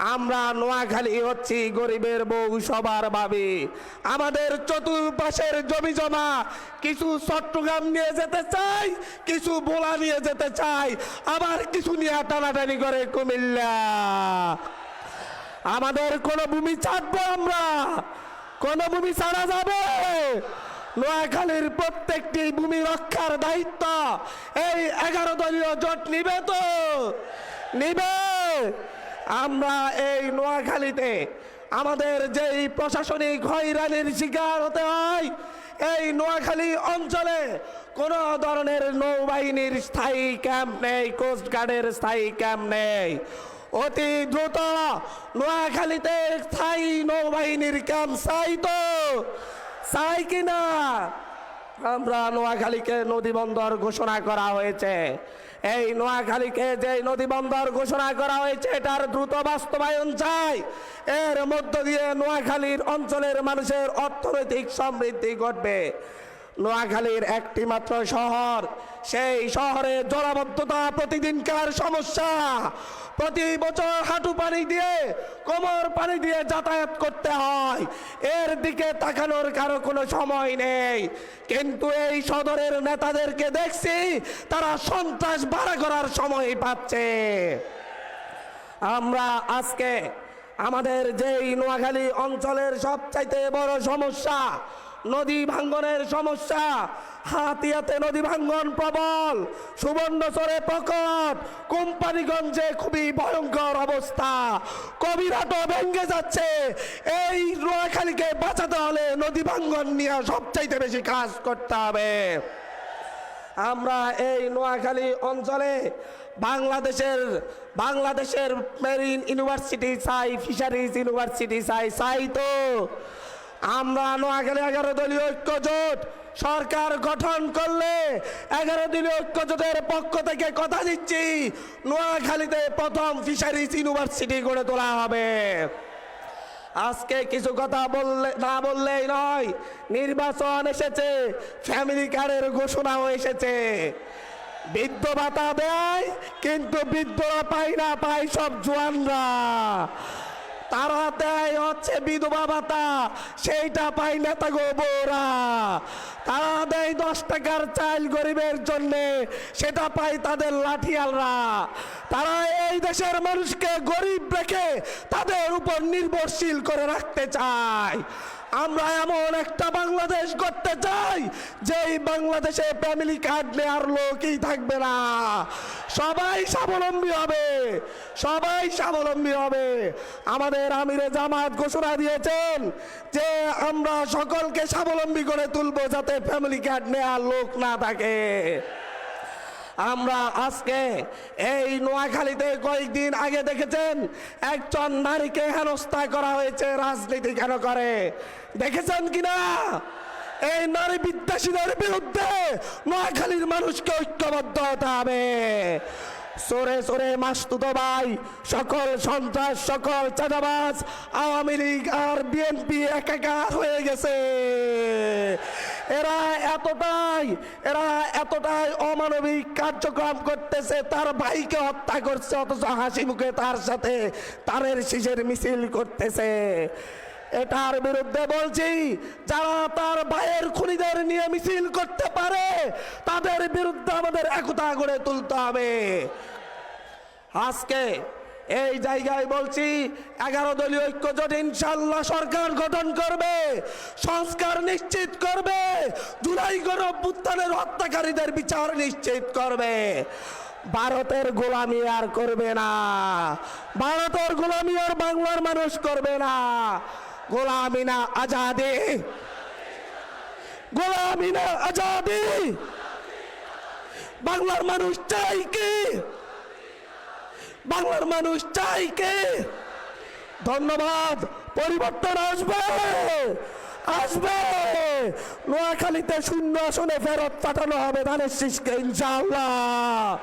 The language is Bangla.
আমরা নোয়াখালী হচ্ছি গরিবের বউ সবার ভাবে আমাদের চতুর্পাশের জমি জমা, কিছু চট্টগ্রাম নিয়ে যেতে চাই, কিছু বোলা নিয়ে যেতে চাই, আবার কিছু নিয়ে টানাটানি করে কুমিল্লা। আমাদের কোনো ভূমি ছাড়বো আমরা, কোনো ভূমি ছাড়া যাবে। নোয়াখালীর প্রত্যেকটি ভূমি রক্ষার দায়িত্ব, এই এগারো দলীয় জোট নিবে তো, নিবে। আমরা এই নোয়াখালীতে আমাদের যেই প্রশাসনিক হয়রানির শিকার হতে হয়, এই নোয়াখালী অঞ্চলে কোনো ধরনের নৌবাহিনীর স্থায়ী ক্যাম্প নেই কোস্টগার্ডের স্থায়ী ক্যাম্প নেই। অতি দ্রুত নোয়াখালীতে স্থায়ী নৌবাহিনীর ক্যাম্প চাই তো চাই কিনা? আমরা নোয়াখালীকে নদীবন্দর ঘোষণা করা হয়েছে। এই নোয়াখালীকে যে নদীবন্দর ঘোষণা করা হয়েছে, এটার দ্রুত বাস্তবায়ন চাই। এর মধ্য দিয়ে নোয়াখালীর অঞ্চলের মানুষের অর্থনৈতিক সমৃদ্ধি ঘটবে। নোয়াখালীর একটি মাত্র শহর। সেই শহরে জলাবদ্ধতা প্রতিদিনকার সমস্যা। প্রতি বছর হাঁটু পানি দিয়ে, কোমর পানি দিয়ে যাতায়াত করতে হয়। এর দিকে তাকানোর কারও কোনো সময় নেই। কিন্তু এই সদরের নেতাদেরকে দেখছি, তারা সন্ত্রাস ভাড়া করার সময় পাচ্ছে। আমরা আজকে আমাদের যেই নোয়াখালী অঞ্চলের সবচাইতে বড় সমস্যা নদী ভাঙ্গনের সমস্যা। হাতিয়াতে নদী ভাঙ্গন প্রবল। সুবর্ণচরে প্রকট। কোম্পানিগঞ্জে খুবই ভয়ঙ্কর অবস্থা। কবিরাটও ভেঙ্গে যাচ্ছে। এই নোয়াখালীকে বাঁচাতে হলে নদী ভাঙ্গন নিয়ে সবচাইতে বেশি কাজ করতে হবে। আমরা এই নোয়াখালী অঞ্চলে বাংলাদেশের বাংলাদেশের মেরিন ইউনিভার্সিটি চাই ফিশারিজ ইউনিভার্সিটি চাই চাই তো আমরা নোয়াখালী এগারো দলীয় ঐক্য জোট সরকার গঠন করলে এগারো দলীয় ঐক্য জোটের পক্ষ থেকে কথা দিচ্ছি, নোয়াখালীতে প্রথম ফিশারিজ ইউনিভার্সিটি গড়ে তোলা হবে। আজকে কিছু কথা বললে, না বললেই নয়, নির্বাচন এসেছে, ফ্যামিলি কার্ডের ঘোষণাও এসেছে। বৃদ্ধ ভাতা দেয়, কিন্তু বৃদ্ধরা পায় না, পায় সব জোয়ানরা। তারা দেয় হচ্ছে বিধবা ভাতা, সেইটা পায় তা গো বউরা তারা দেয় দশ টাকার চাইল গরিবের জন্যে, সেটা পায় তাদের লাঠিয়ালরা। তারা এই দেশের মানুষকে গরিব রেখে তাদের উপর নির্ভরশীল করে রাখতে চায়। আমরা এমন একটা বাংলাদেশ করতে চাই, যেই বাংলাদেশে ফ্যামিলি কার্ড নেওয়ার লোকই থাকবে না। সবাই স্বাবলম্বী হবে, সবাই স্বাবলম্বী হবে। আমাদের আমিরে জামাত ঘোষণা দিয়েছেন যে আমরা সকলকে স্বাবলম্বী করে তুলবো যাতে ফ্যামিলি কার্ড নেওয়ার লোক না থাকে। আমরা আজকে এই নোয়াখালীতে কয়েকদিন আগে দেখেছেন, একজন নারীকে হেনস্থা করা হয়েছে, রাজনীতি কেন করে? দেখেছেন কিনা? এই নারী বিদ্বেষীদের বিরুদ্ধে নোয়াখালীর মানুষকে ঐক্যবদ্ধ হতে হবে। সরে সরে মাস্তুতো ভাই, সকল সন্ত্রাস, সকল চাঁদাবাজ, আওয়ামী লীগ আর বিএনপি একাকার হয়ে গেছে। এরা এতটাই এরা এতটাই অমানবিক কার্যক্রম করতেছে, তার ভাইকে হত্যা করছে, অথচ হাসি মুখে তার সাথে তারের শিশের মিছিল করতেছে। এটার বিরুদ্ধে বলছি, যারা তার ভাইয়ের খুনিদের নিয়ে মিছিল করতে পারে, তাদের বিরুদ্ধে আমাদের একতা গড়ে তুলতে হবে। আজকে এই জায়গায় বলছি, এগারো দলীয় ঐক্য জোট ইনশাল্লাহ সরকার গঠন করবে, সংস্কার নিশ্চিত করবে, জুলাই গণপুত্থানের হত্যাকারীদের বিচার নিশ্চিত করবে। ভারতের গোলামি আর করবে না। ভারতের গোলামি আর বাংলার মানুষ করবে না। গোলামি না আজাদি। গোলামি না আজাদি। বাংলার মানুষ চাই কি? বাংলার মানুষ চাই কে? ধন্যবাদ, পরিবর্তন আসবে আসবে। নোয়াখালীতে শূন্য আসনে ফেরত পাঠানো হবে ধানের শীষকে, ইনশাআল্লাহ।